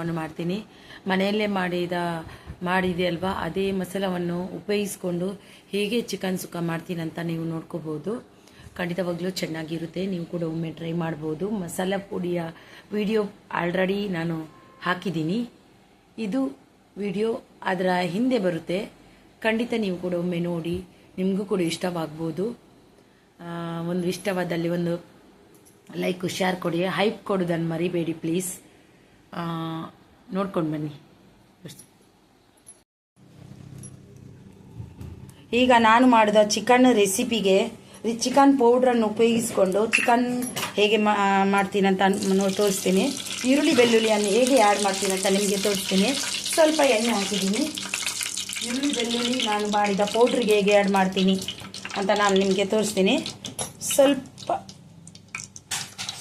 ಮಸಾಲವನ್ನು ಮಾಡ್ತೀನಿ. ಮನೆಯಲ್ಲೇ ಮಾಡಿದ ಮಾಡಿದೆ ಅಲ್ವಾ ಅದೇ ಮಸಾಲವನ್ನು ಉಪಯೋಗಿಸ್ಕೊಂಡು ಹೇಗೆ ಚಿಕನ್ ಸುಕ್ಕ ಮಾಡ್ತೀನಿ ಅಂತ ನೀವು ನೋಡ್ಕೋಬೋದು ಖಂಡಿತವಾಗ್ಲೂ ಚೆನ್ನಾಗಿರುತ್ತೆ. ನೀವು ಕೂಡ ಒಮ್ಮೆ ಟ್ರೈ ಮಾಡ್ಬೋದು. ಮಸಾಲ ಪುಡಿಯ ವಿಡಿಯೋ ಆಲ್ರೆಡಿ ನಾನು ಹಾಕಿದ್ದೀನಿ. ಇದು ವಿಡಿಯೋ ಅದರ ಹಿಂದೆ ಬರುತ್ತೆ. ಖಂಡಿತ ನೀವು ಕೂಡ ಒಮ್ಮೆ ನೋಡಿ. ನಿಮಗೂ ಕೂಡ ಇಷ್ಟವಾಗ್ಬೋದು. ಒಂದು ಇಷ್ಟವಾದಲ್ಲಿ ಒಂದು ಲೈಕ್, ಶೇರ್ ಕೊಡಿ. ಹೈಪ್ ಕೊಡೋದನ್ನು ಮರಿಬೇಡಿ ಪ್ಲೀಸ್. ನೋಡ್ಕೊಂಡು ಬನ್ನಿ. ಈಗ ನಾನು ಮಾಡಿದ ಚಿಕನ್ ರೆಸಿಪಿಗೆ ಚಿಕನ್ ಪೌಡ್ರನ್ನು ಉಪಯೋಗಿಸ್ಕೊಂಡು ಚಿಕನ್ ಹೇಗೆ ಮಾಡ್ತೀನಿ ಅಂತ ತೋರಿಸ್ತೀನಿ. ಈರುಳ್ಳಿ ಬೆಳ್ಳುಳ್ಳಿಯನ್ನು ಹೇಗೆ ಆ್ಯಡ್ ಮಾಡ್ತೀನಿ ಅಂತ ನಿಮಗೆ ತೋರಿಸ್ತೀನಿ. ಸ್ವಲ್ಪ ಎಣ್ಣೆ ಹಾಕಿದ್ದೀನಿ. ಈರುಳ್ಳಿ ಬೆಳ್ಳುಳ್ಳಿ ನಾನು ಮಾಡಿದ ಪೌಡ್ರಿಗೆ ಹೇಗೆ ಆ್ಯಡ್ ಮಾಡ್ತೀನಿ ಅಂತ ನಾನು ನಿಮಗೆ ತೋರಿಸ್ತೀನಿ. ಸ್ವಲ್ಪ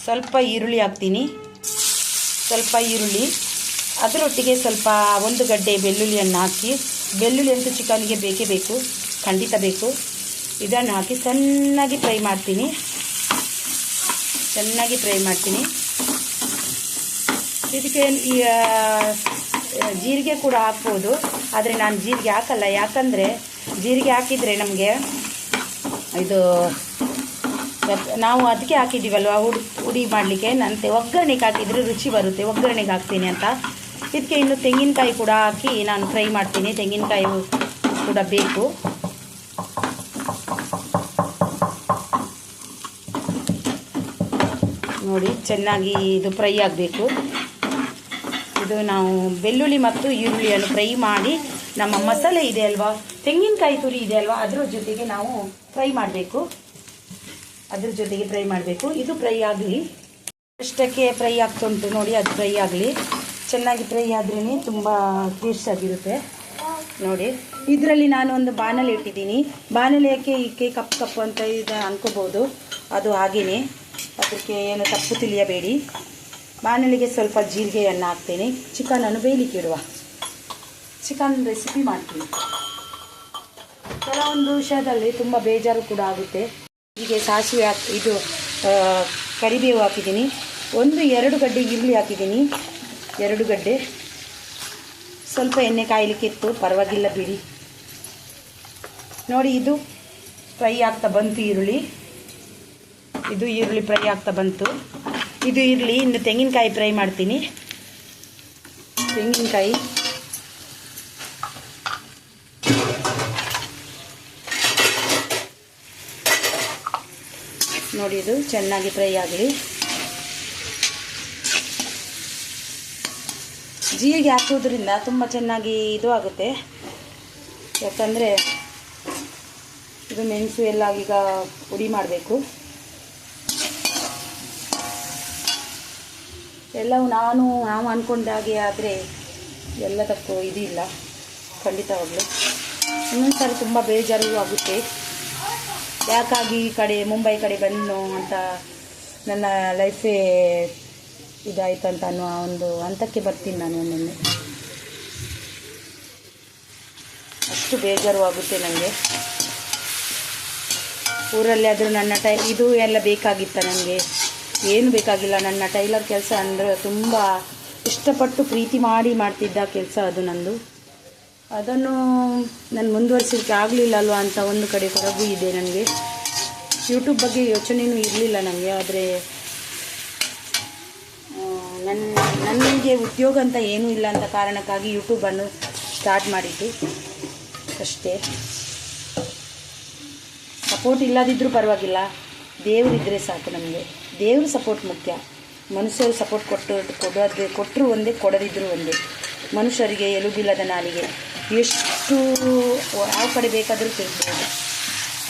ಸ್ವಲ್ಪ ಈರುಳ್ಳಿ ಹಾಕ್ತೀನಿ. ಸ್ವಲ್ಪ ಈರುಳ್ಳಿ, ಅದರೊಟ್ಟಿಗೆ ಸ್ವಲ್ಪ ಒಂದು ಗಡ್ಡೆ ಬೆಳ್ಳುಳ್ಳಿಯನ್ನು ಹಾಕಿ, ಬೆಳ್ಳುಳ್ಳಿ ಅಂತೂ ಚಿಕನ್ಗೆ ಬೇಕೇ ಬೇಕು, ಖಂಡಿತ ಬೇಕು. ಇದನ್ನು ಹಾಕಿ ಚೆನ್ನಾಗಿ ಫ್ರೈ ಮಾಡ್ತೀನಿ. ಚೆನ್ನಾಗಿ ಫ್ರೈ ಮಾಡ್ತೀನಿ. ಇದಕ್ಕೆ ಈ ಜೀರಿಗೆ ಕೂಡ ಹಾಕ್ಬೋದು, ಆದರೆ ನಾನು ಜೀರಿಗೆ ಹಾಕಲ್ಲ. ಯಾಕಂದರೆ ಜೀರಿಗೆ ಹಾಕಿದರೆ ನಮಗೆ ಇದು ನಾವು ಅದಕ್ಕೆ ಹಾಕಿದ್ದೀವಲ್ವ? ಹುಡಿ ಹುಡಿ ಮಾಡಲಿಕ್ಕೆ. ನಂತೆ ಒಗ್ಗರಣೆಗೆ ಹಾಕಿದರೆ ರುಚಿ ಬರುತ್ತೆ. ಒಗ್ಗರಣೆಗೆ ಹಾಕ್ತೀನಿ ಅಂತ. ಇದಕ್ಕೆ ಇನ್ನು ತೆಂಗಿನಕಾಯಿ ಕೂಡ ಹಾಕಿ ನಾನು ಫ್ರೈ ಮಾಡ್ತೀನಿ. ತೆಂಗಿನಕಾಯಿ ಕೂಡ ಬೇಕು. ನೋಡಿ, ಚೆನ್ನಾಗಿ ಇದು ಫ್ರೈ ಆಗಬೇಕು. ಇದು ನಾವು ಬೆಳ್ಳುಳ್ಳಿ ಮತ್ತು ಈರುಳ್ಳಿಯನ್ನು ಫ್ರೈ ಮಾಡಿ ನಮ್ಮ ಮಸಾಲೆ ಇದೆ ಅಲ್ವಾ? ತೆಂಗಿನಕಾಯಿ ತುರಿ ಇದೆ ಅಲ್ವಾ? ಅದರ ಜೊತೆಗೆ ನಾವು ಫ್ರೈ ಮಾಡಬೇಕು. ಅದ್ರ ಜೊತೆಗೆ ಫ್ರೈ ಮಾಡಬೇಕು. ಇದು ಫ್ರೈ ಆಗಲಿ. ಅಷ್ಟಕ್ಕೆ ಫ್ರೈ ಆಗ್ತುಂಟು ನೋಡಿ, ಅದು ಫ್ರೈ ಆಗಲಿ. ಚೆನ್ನಾಗಿ ಫ್ರೈ ಆದ್ರೇ ತುಂಬ ಟೇಸ್ಟ್ ಆಗಿರುತ್ತೆ. ನೋಡಿ, ಇದರಲ್ಲಿ ನಾನು ಒಂದು ಬಾಣಲೆ ಇಟ್ಟಿದ್ದೀನಿ. ಬಾಣಲೆ ಯಾಕೆ ಈಕೆ ಕಪ್ ಕಪ್ಪು ಅಂತ ಇದು ಅನ್ಕೋಬೋದು. ಅದು ಹಾಗೇ ಅದಕ್ಕೆ ಏನು ತಪ್ಪು ತಿಳಿಯಬೇಡಿ. ಬಾಣಲೆಗೆ ಸ್ವಲ್ಪ ಜೀರಿಗೆಯನ್ನು ಹಾಕ್ತೀನಿ. ಚಿಕನನ್ನು ಬೇಯಲಿಕ್ಕೆ ಇಡುವ. ಚಿಕನ್ ರೆಸಿಪಿ ಮಾಡ್ತೀನಿ. ಕೆಲವೊಂದು ವಿಷಯದಲ್ಲಿ ತುಂಬ ಬೇಜಾರು ಕೂಡ ಆಗುತ್ತೆ. ಹೀಗೆ ಸಾಸಿವೆ ಹಾಕಿ, ಇದು ಕರಿಬೇವು ಹಾಕಿದ್ದೀನಿ. ಒಂದು, ಎರಡು ಗಡ್ಡೆ ಈರುಳ್ಳಿ ಹಾಕಿದ್ದೀನಿ. ಎರಡು ಗಡ್ಡೆ. ಸ್ವಲ್ಪ ಎಣ್ಣೆ ಕಾಯಲಿಕ್ಕೆ ಇತ್ತು. ಪರವಾಗಿಲ್ಲ ಬಿಡಿ. ನೋಡಿ, ಇದು ಫ್ರೈ ಆಗ್ತಾ ಬಂತು ಈರುಳ್ಳಿ. ಇದು ಈರುಳ್ಳಿ ಫ್ರೈ ಆಗ್ತಾ ಬಂತು. ಇದು ಇರಲಿ ಇನ್ನು ತೆಂಗಿನಕಾಯಿ ಫ್ರೈ ಮಾಡ್ತೀನಿ. ತೆಂಗಿನಕಾಯಿ. ನೋಡಿ, ಇದು ಚೆನ್ನಾಗಿ ಫ್ರೈ ಆಗಲಿ ಜೀರಿಗೆ ಹಾಕೋದ್ರಿಂದ ತುಂಬ ಚೆನ್ನಾಗಿ ಇದು ಆಗುತ್ತೆ. ಯಾಕಂದರೆ ಇದು ಮೆಣಸು ಎಲ್ಲ ಈಗ ಪುಡಿ ಮಾಡಬೇಕು. ಎಲ್ಲವೂ ನಾನು, ನಾವು ಅಂದ್ಕೊಂಡಾಗೆ ಆದರೆ ಎಲ್ಲದಕ್ಕೂ ಇದಿಲ್ಲ ಖಂಡಿತವಾಗಲೂ. ಇನ್ನೊಂದು ಸಾರಿ ತುಂಬ ಬೇಜಾರು ಆಗುತ್ತೆ. ಯಾಕಾಗಿ ಈ ಕಡೆ, ಮುಂಬೈ ಕಡೆ ಬಂದು ಅಂತ ನನ್ನ ಲೈಫೇ ಇದಾಯ್ತು ಅಂತ ಅನ್ನೋ ಒಂದು ಹಂತಕ್ಕೆ ಬರ್ತೀನಿ ನಾನು ಒಮ್ಮೊಮ್ಮೆ ಅಷ್ಟು ಬೇಜಾರು ಆಗುತ್ತೆ ನನಗೆ ಊರಲ್ಲಿ ಆದರೂ ನನ್ನ ಟೈ, ಇದು ಎಲ್ಲ ಬೇಕಾಗಿತ್ತ ನನಗೆ ಏನು ಬೇಕಾಗಿಲ್ಲ, ನನ್ನ ಟೈಲರ್ ಕೆಲಸ ಅಂದರೆ ತುಂಬ ಇಷ್ಟಪಟ್ಟು ಪ್ರೀತಿ ಮಾಡಿ ಮಾಡ್ತಿದ್ದ ಕೆಲಸ ಅದು ನಂದು. ಅದನ್ನು ನಾನು ಮುಂದುವರಿಸಲಿಕ್ಕೆ ಆಗಲಿಲ್ಲ ಅಲ್ವಾ ಅಂತ ಒಂದು ಕಡೆ ಕೊರಗು ಇದೆ ನನಗೆ. ಯೂಟ್ಯೂಬ್ ಬಗ್ಗೆ ಯೋಚನೆಯೂ ಇರಲಿಲ್ಲ ನನಗೆ, ಆದರೆ ನನ್ನ ನನಗೆ ಉದ್ಯೋಗ ಅಂತ ಏನೂ ಇಲ್ಲ ಅಂತ ಕಾರಣಕ್ಕಾಗಿ ಯೂಟ್ಯೂಬನ್ನು ಸ್ಟಾರ್ಟ್ ಮಾಡಿದ್ದು. ಅಷ್ಟೇ. ಸಪೋರ್ಟ್ ಇಲ್ಲದಿದ್ದರೂ ಪರವಾಗಿಲ್ಲ. ದೇವರಿದ್ದರೆ ಸಾಕು ನಮಗೆ. ದೇವ್ರ ಸಪೋರ್ಟ್ ಮುಖ್ಯ. ಮನುಷ್ಯರು ಸಪೋರ್ಟ್ ಕೊಟ್ಟು, ಕೊಡೋದು ಕೊಟ್ಟರು ಒಂದೇ ಕೊಡದಿದ್ದರೂ ಒಂದೇ. ಮನುಷ್ಯರಿಗೆ ಎಲುಬಿಲ್ಲದ ನಾಲಿಗೆ. ಎಷ್ಟು ಯಾವ ಕಡೆ ಬೇಕಾದರೂ ತಿಳಿಸ್ಬೋದು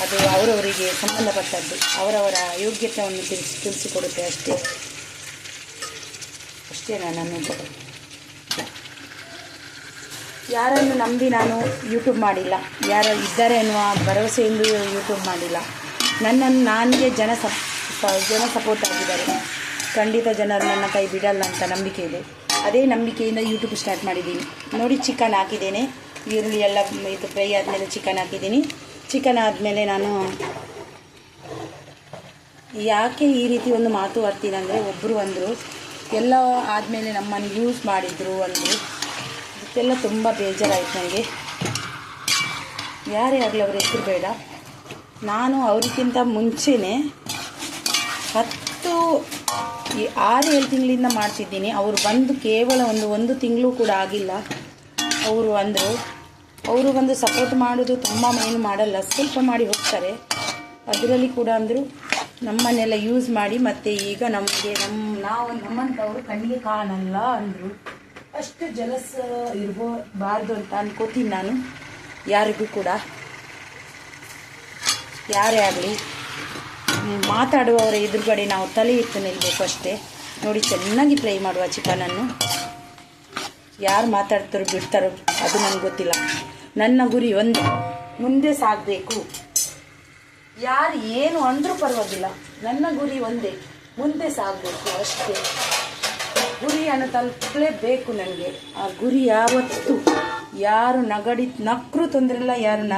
ಅದು ಅವರವರಿಗೆ ಸಂಬಂಧಪಟ್ಟದ್ದು, ಅವರವರ ಯೋಗ್ಯತೆಯನ್ನು ತಿಳಿಸಿ ತಿಳಿಸಿಕೊಡುತ್ತೆ ಅಷ್ಟೇ. ಅಷ್ಟೇ ನಾನು ಯಾರನ್ನು ನಂಬಿ ನಾನು ಯೂಟ್ಯೂಬ್ ಮಾಡಿಲ್ಲ, ಯಾರು ಇದ್ದಾರೆ ಅನ್ನುವ ಭರವಸೆಯಿಂದ ಯೂಟ್ಯೂಬ್ ಮಾಡಿಲ್ಲ. ನನ್ನನ್ನು ನನಗೆ ಜನ ಸಪ್ ಜನ ಸಪೋರ್ಟ್ ಆಗಿದ್ದಾರೆ. ಖಂಡಿತ ಜನರು ನನ್ನ ಕೈ ಬಿಡಲ್ಲ ಅಂತ ನಂಬಿಕೆ ಇದೆ. ಅದೇ ನಂಬಿಕೆಯಿಂದ ಯೂಟ್ಯೂಬ್ ಸ್ಟಾರ್ಟ್ ಮಾಡಿದ್ದೀನಿ. ನೋಡಿ ಚಿಕನ್ ಹಾಕಿದ್ದೇನೆ. ಈರುಳ್ಳಿ ಎಲ್ಲ ಇದು ಫ್ರೈ ಆದಮೇಲೆ ಚಿಕನ್ ಹಾಕಿದ್ದೀನಿ. ಚಿಕನ್ ಆದಮೇಲೆ ನಾನು ಯಾಕೆ ಈ ರೀತಿ ಒಂದು ಮಾತು ಆಡ್ತೀನಿ ಅಂದರೆ ಒಬ್ಬರು ಅಂದರು, ಎಲ್ಲ ಆದಮೇಲೆ ನಮ್ಮನ್ನು ಯೂಸ್ ಮಾಡಿದ್ರು ಅಂದರು. ಇದಕ್ಕೆಲ್ಲ ತುಂಬ ಬೇಜಾರಾಯಿತು ನನಗೆ. ಯಾರೇ ಆಗಲಿ ಅವ್ರ ಹೆಸರು ಬೇಡ. ನಾನು ಅವ್ರಿಗಿಂತ ಮುಂಚೆನೇ ಹತ್ತು ಈ ಆರು ಏಳು ತಿಂಗಳಿಂದ ಮಾಡ್ತಿದ್ದೀನಿ. ಅವರು ಬಂದು ಕೇವಲ ಒಂದು ಒಂದು ತಿಂಗಳು ಕೂಡ ಆಗಿಲ್ಲ. ಅವರು ಅಂದರು, ಅವರು ಬಂದು ಸಪೋರ್ಟ್ ಮಾಡೋದು ತುಂಬ ಏನು ಮಾಡಲ್ಲ, ಸ್ವಲ್ಪ ಮಾಡಿ ಹೋಗ್ತಾರೆ. ಅದರಲ್ಲಿ ಕೂಡ ಅಂದರು, ನಮ್ಮನ್ನೆಲ್ಲ ಯೂಸ್ ಮಾಡಿ ಮತ್ತು ಈಗ ನಮಗೆ ನಮ್ಮ ನಾವು ನಮ್ಮಂಥವ್ರು ಕಣ್ಣಿಗೆ ಕಾಣಲ್ಲ ಅಂದರು. ಅಷ್ಟು ಜಲಸ ಇರ್ಬೋಬಾರ್ದು ಅಂತ ಅನ್ಕೋತೀನಿ ನಾನು, ಯಾರಿಗೂ ಕೂಡ. ಯಾರೇ ಆಗಲಿ. ಮಾತಾಡುವವರ ಎದುರುಗಡೆ ನಾವು ತಲೆ ಇಟ್ಟು ನಿಲ್ಲಬೇಕು ಅಷ್ಟೇ. ನೋಡಿ, ಚೆನ್ನಾಗಿ ಫ್ರೈ ಮಾಡುವ ಚಿಕನನ್ನು ಯಾರು ಮಾತಾಡ್ತಾರೋ ಬಿಡ್ತಾರೋ, ಅದು ನನಗೆ ಗೊತ್ತಿಲ್ಲ. ನನ್ನ ಗುರಿ ಒಂದು. ಮುಂದೆ ಸಾಗಬೇಕು. ಯಾರು ಏನು ಅಂದರೂ ಪರವಾಗಿಲ್ಲ. ನನ್ನ ಗುರಿ ಒಂದೇ. ಮುಂದೆ ಸಾಗಬೇಕು ಅಷ್ಟೇ. ಗುರಿಯನ್ನು ತಲುಪಲೇಬೇಕು ನನಗೆ. ಆ ಗುರಿ ಯಾವತ್ತು. ಯಾರು ನಗಡಿ ನಕ್ಕರೂ ತೊಂದರೆ ಇಲ್ಲ, ಯಾರು ನ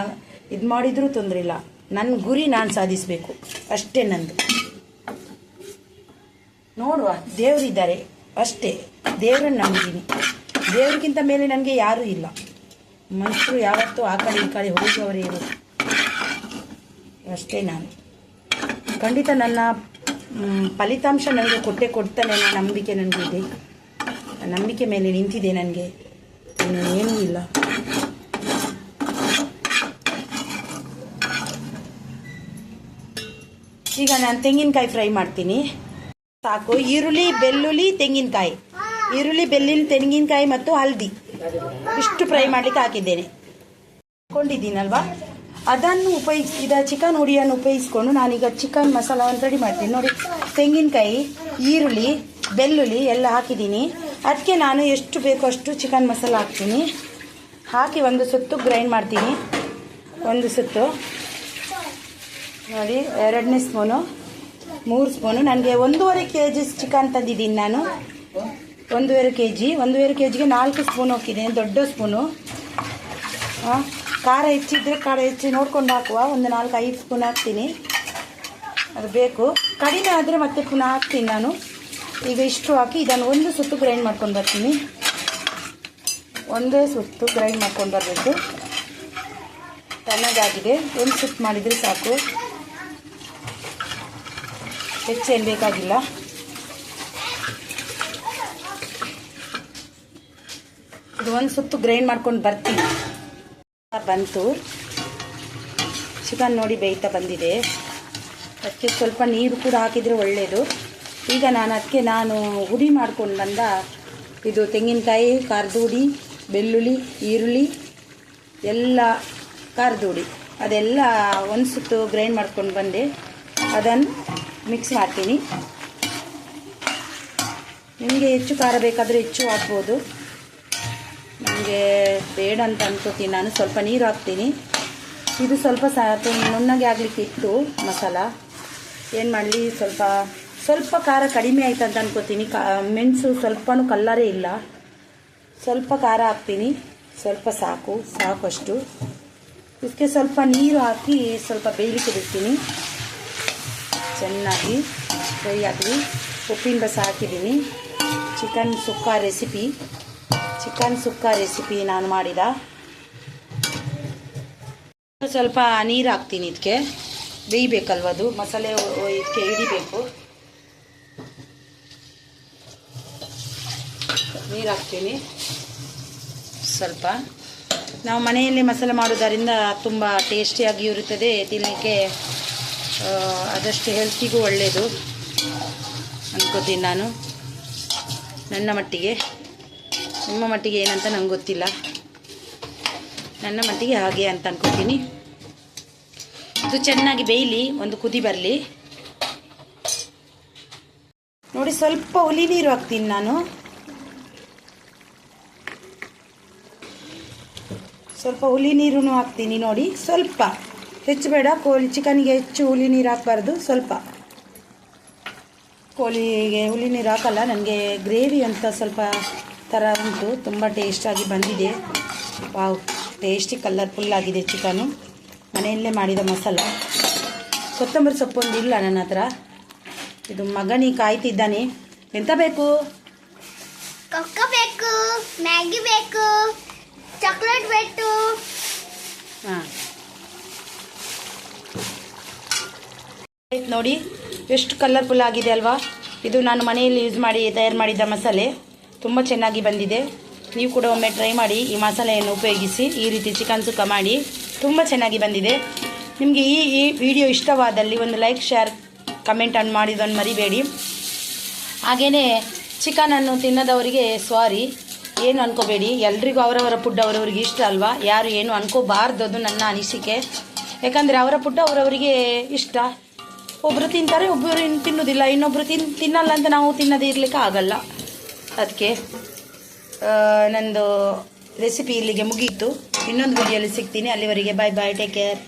ಇದು ಮಾಡಿದರೂ ತೊಂದರೆ ಇಲ್ಲ. ನನ್ನ ಗುರಿ ನಾನು ಸಾಧಿಸಬೇಕು. ಅಷ್ಟೇ ನಂದು. ನೋಡುವ, ದೇವರಿದ್ದಾರೆ. ಅಷ್ಟೇ. ದೇವರನ್ನು ನಂಬಿದ್ದೀನಿ ದೇವರಿಗಿಂತ ಮೇಲೆ ನನಗೆ ಯಾರೂ ಇಲ್ಲ. ಮನುಷ್ಯರು ಯಾವತ್ತೂ ಆ ಕಡೆ ಈ ಕಡೆ ಹೋಗುವವರೇ ಇರೋದು ಅಷ್ಟೇ ನಾನು. ಖಂಡಿತ ನನ್ನ ಫಲಿತಾಂಶ ನನಗೆ ಕೊಟ್ಟೆ ಕೊಡ್ತಾನೆ ಅನ್ನೋ ನಂಬಿಕೆ ನನಗಿದೆ. ನಂಬಿಕೆ ಮೇಲೆ ನಿಂತಿದೆ ನನಗೆ. ಏನೂ ಇಲ್ಲ. ಈಗ ನಾನು ತೆಂಗಿನಕಾಯಿ ಫ್ರೈ ಮಾಡ್ತೀನಿ. ಸಾಕು. ಈರುಳ್ಳಿ, ಬೆಳ್ಳುಳ್ಳಿ, ತೆಂಗಿನಕಾಯಿ. ಈರುಳ್ಳಿ ಬೆಲ್ಲಿನ ತೆಂಗಿನಕಾಯಿ ಮತ್ತು ಹಲ್ದಿ. ಇಷ್ಟು ಫ್ರೈ ಮಾಡಲಿಕ್ಕೆ ಹಾಕಿದ್ದೇನೆ. ಕೊಂಡಿದ್ದೀನಲ್ವಾ? ಅದನ್ನು ಉಪಯೋಗಿಸಿದ ಚಿಕನ್ ಹುಡಿಯನ್ನು ಉಪಯೋಗಿಸ್ಕೊಂಡು ನಾನೀಗ ಚಿಕನ್ ಮಸಾಲವನ್ನು ರೆಡಿ ಮಾಡ್ತೀನಿ. ನೋಡಿ, ತೆಂಗಿನಕಾಯಿ, ಈರುಳ್ಳಿ, ಬೆಳ್ಳುಳ್ಳಿ ಎಲ್ಲ ಹಾಕಿದ್ದೀನಿ. ಅದಕ್ಕೆ ನಾನು ಎಷ್ಟು ಬೇಕೋ ಅಷ್ಟು ಚಿಕನ್ ಮಸಾಲ ಹಾಕ್ತೀನಿ. ಹಾಕಿ ಒಂದು ಸುತ್ತು ಗ್ರೈಂಡ್ ಮಾಡ್ತೀನಿ. ಒಂದು ಸುತ್ತು. ನೋಡಿ, ಎರಡನೇ ಸ್ಪೂನು, ಮೂರು ಸ್ಪೂನು. ನನಗೆ ಒಂದೂವರೆ ಕೆ ಜಿ ಚಿಕನ್ ತಂದಿದ್ದೀನಿ ನಾನು. ಒಂದೂವರೆ ಕೆ ಜಿ ಒಂದೂವರೆ ಕೆ ಜಿಗೆ ನಾಲ್ಕು ಸ್ಪೂನ್ ಹಾಕಿದ್ದೀನಿ ದೊಡ್ಡ ಸ್ಪೂನು. ಹಾಂ ಖಾರ ಹೆಚ್ಚಿದ್ರೆ ಖಾರ ಹೆಚ್ಚಿ ನೋಡ್ಕೊಂಡು ಹಾಕುವ. ಒಂದು ನಾಲ್ಕು, ಐದು ಸ್ಪೂನ್ ಹಾಕ್ತೀನಿ. ಅದು ಬೇಕು. ಕಡಿಮೆ ಆದರೆ ಮತ್ತೆ ಪುನಃ ಹಾಕ್ತೀನಿ ನಾನು. ಈಗ ಇಷ್ಟು ಹಾಕಿ ಇದನ್ನು ಒಂದು ಸುತ್ತು ಗ್ರೈಂಡ್ ಮಾಡ್ಕೊಂಡು ಬರ್ತೀನಿ. ಒಂದೇ ಸುತ್ತು ಗ್ರೈಂಡ್ ಮಾಡ್ಕೊಂಡು ಬರಬೇಕು. ಚೆನ್ನಾಗಾಗಿದೆ ಒಂದು ಸುತ್ತು ಮಾಡಿದರೆ ಸಾಕು. ಹೆಚ್ಚೇನು ಬೇಕಾಗಿಲ್ಲ. ಇದು ಒಂದು ಸುತ್ತು ಗ್ರೈಂಡ್ ಮಾಡ್ಕೊಂಡು ಬರ್ತೀನಿ. ಬಂತು. ಚಿಕನ್ ನೋಡಿ ಬೇಯ್ತಾ ಬಂದಿದೆ. ಅದಕ್ಕೆ ಸ್ವಲ್ಪ ನೀರು ಕೂಡ ಹಾಕಿದರೆ ಒಳ್ಳೆಯದು ಈಗ ನಾನು ಅದಕ್ಕೆ ನಾನು ಹುಡಿ ಮಾಡ್ಕೊಂಡು ಬಂದ ಇದು ತೆಂಗಿನಕಾಯಿ ಖಾರದ ಹುಡಿ ಬೆಳ್ಳುಳ್ಳಿ, ಈರುಳ್ಳಿ, ಎಲ್ಲ ಖಾರದ ಅದೆಲ್ಲ ಒಂದು ಸುತ್ತು ಗ್ರೈಂಡ್ ಮಾಡ್ಕೊಂಡು ಬಂದೆ. ಅದನ್ನು ಮಿಕ್ಸ್ ಮಾಡ್ತೀನಿ. ನಿಮಗೆ ಹೆಚ್ಚು ಖಾರ ಬೇಕಾದರೆ ಹೆಚ್ಚು ಹಾಕ್ಬೋದು. ನನಗೆ ಬೇಡ ಅಂತ ಅನ್ಕೋತೀನಿ ನಾನು, ಸ್ವಲ್ಪ ನೀರು ಹಾಕ್ತೀನಿ. ಇದು ಸ್ವಲ್ಪ ಸ ನುಣ್ಣಗೆ ಆಗಲಿಕ್ಕೆ ಇತ್ತು ಮಸಾಲ. ಏನು ಮಾಡಲಿ, ಸ್ವಲ್ಪ ಸ್ವಲ್ಪ ಖಾರ ಕಡಿಮೆ ಆಯ್ತು ಅಂತ ಅನ್ಕೋತೀನಿ. ಮೆಣಸು ಸ್ವಲ್ಪನೂ ಕಲ್ಲರೇ ಇಲ್ಲ. ಸ್ವಲ್ಪ ಖಾರ ಹಾಕ್ತೀನಿ. ಸ್ವಲ್ಪ ಸಾಕು, ಸಾಕಷ್ಟು. ಇದಕ್ಕೆ ಸ್ವಲ್ಪ ನೀರು ಹಾಕಿ ಸ್ವಲ್ಪ ಬೇಯಲಿಕ್ಕೆ ಬಿಡ್ತೀನಿ. ಚೆನ್ನಾಗಿ ಫ್ರೈ ಆಗಲಿ ಉಪ್ಪಿನ ರಸ ಹಾಕಿದ್ದೀನಿ. Chicken sukka recipe. Chicken sukka recipe ನಾನು ಮಾಡಿದ. ಸ್ವಲ್ಪ ನೀರು ಹಾಕ್ತೀನಿ ಇದಕ್ಕೆ ಬೇಯಬೇಕಲ್ವ ಅದು? ಮಸಾಲೆ ಇದಕ್ಕೆ ಹಿಡಿಬೇಕು. ನೀರು ಹಾಕ್ತೀನಿ. ಸ್ವಲ್ಪ. ನಾವು ಮನೆಯಲ್ಲಿ ಮಸಾಲೆ ಮಾಡೋದರಿಂದ ತುಂಬ ಟೇಸ್ಟಿಯಾಗಿ ಇರುತ್ತದೆ. ತಿನ್ನಲಿಕ್ಕೆ ಆದಷ್ಟು ಹೆಲ್ತಿಗೂ ಒಳ್ಳೆಯದು ಅಂದ್ಕೋತೀನಿ ನಾನು. ನನ್ನ ಮಟ್ಟಿಗೆ. ನಿಮ್ಮ ಮಟ್ಟಿಗೆ ಏನಂತ ನಂಗೆ ಗೊತ್ತಿಲ್ಲ. ನನ್ನ ಮಟ್ಟಿಗೆ ಹಾಗೆ ಅಂತ ಅಂದ್ಕೋತೀನಿ ಇದು ಚೆನ್ನಾಗಿ ಬೇಯಲಿ, ಒಂದು ಕುದಿ ಬರಲಿ. ನೋಡಿ, ಸ್ವಲ್ಪ ಹುಲಿ ನೀರು ಹಾಕ್ತೀನಿ ನಾನು. ಸ್ವಲ್ಪ ಹುಲಿ ನೀರು ಹಾಕ್ತೀನಿ ನೋಡಿ, ಸ್ವಲ್ಪ. ಹೆಚ್ಚು ಬೇಡ ಕೋಳಿ ಚಿಕನ್ಗೆ ಹೆಚ್ಚು ಹುಳಿ ನೀರು ಹಾಕಬಾರ್ದು ಸ್ವಲ್ಪ. ಕೋಳಿಗೆ ಹುಳಿ ನೀರು ಹಾಕಲ್ಲ ನನಗೆ ಗ್ರೇವಿ ಅಂತ ಸ್ವಲ್ಪ ಥರ ಉಂಟು ತುಂಬ ಟೇಸ್ಟಾಗಿ ಬಂದಿದೆ. ವಾವ್ ಟೇಸ್ಟಿ ಕಲರ್ಫುಲ್ ಆಗಿದೆ ಚಿಕನು ಮನೆಯಲ್ಲೇ ಮಾಡಿದ ಮಸಾಲ. ಕೊತ್ತಂಬರಿ ಸೊಪ್ಪು ಒಂದು ಇಲ್ಲ ನನ್ನ ಹತ್ರ. ಇದು ಮಗನಿ ಕಾಯ್ತಿದ್ದಾನೆ. ಎಂತ ಬೇಕು? ಕೊಕ್ಕ ಬೇಕು ಮ್ಯಾಗಿ ಬೇಕು ಚಾಕ್ಲೇಟ್ ಬೇಕು. ಹಾಂ. ನೋಡಿ, ಎಷ್ಟು ಕಲರ್ಫುಲ್ ಆಗಿದೆ ಅಲ್ವಾ? ಇದು ನಾನು ಮನೆಯಲ್ಲಿ ಯೂಸ್ ಮಾಡಿ, ತಯಾರು ಮಾಡಿದ್ದ ಮಸಾಲೆ. ತುಂಬ ಚೆನ್ನಾಗಿ ಬಂದಿದೆ. ನೀವು ಕೂಡ ಒಮ್ಮೆ ಟ್ರೈ ಮಾಡಿ, ಈ ಮಸಾಲೆಯನ್ನು ಉಪಯೋಗಿಸಿ, ಈ ರೀತಿ ಚಿಕನ್ ಸುಕ್ಕ ಮಾಡಿ, ತುಂಬ ಚೆನ್ನಾಗಿ ಬಂದಿದೆ. ನಿಮಗೆ ಈ ಈ ವಿಡಿಯೋ ಇಷ್ಟವಾದಲ್ಲಿ ಒಂದು ಲೈಕ್ ಶೇರ್ ಕಮೆಂಟ್ ಅನ್ನು ಮಾಡಿದ್ದನ್ನು ಮರಿಬೇಡಿ. ಹಾಗೆಯೇ ಚಿಕನನ್ನು ತಿನ್ನದವರಿಗೆ ಸಾರಿ ಏನು ಅನ್ಕೋಬೇಡಿ. ಎಲ್ರಿಗೂ ಅವರವರ ಫುಡ್ ಅವರವ್ರಿಗೆ ಇಷ್ಟ ಅಲ್ವಾ? ಯಾರು ಏನು ಅನ್ಕೋಬಾರ್ದು, ಅದು ನನ್ನ ಅನಿಸಿಕೆ. ಯಾಕಂದರೆ ಅವರ ಫುಡ್ ಅವರವರಿಗೆ ಇಷ್ಟ. ಒಬ್ಬರು ತಿಂತಾರೆ ಒಬ್ಬರು ತಿನ್ನೋದಿಲ್ಲ. ಇನ್ನೊಬ್ಬರು ತಿನ್, ತಿನ್ನಲ್ಲ ಅಂತ ನಾವು ತಿನ್ನದೇ ಇರಲಿಕ್ಕೆ ಆಗಲ್ಲ. ಅದಕ್ಕೆ ನಂದು ರೆಸಿಪಿ ಇಲ್ಲಿಗೆ ಮುಗೀತು. ಇನ್ನೊಂದು ವಿಡಿಯೋಲಿ ಸಿಗ್ತೀನಿ. ಅಲ್ಲಿವರೆಗೆ ಬಾಯ್ ಬಾಯ್ ಟೇಕ್ ಕೇರ್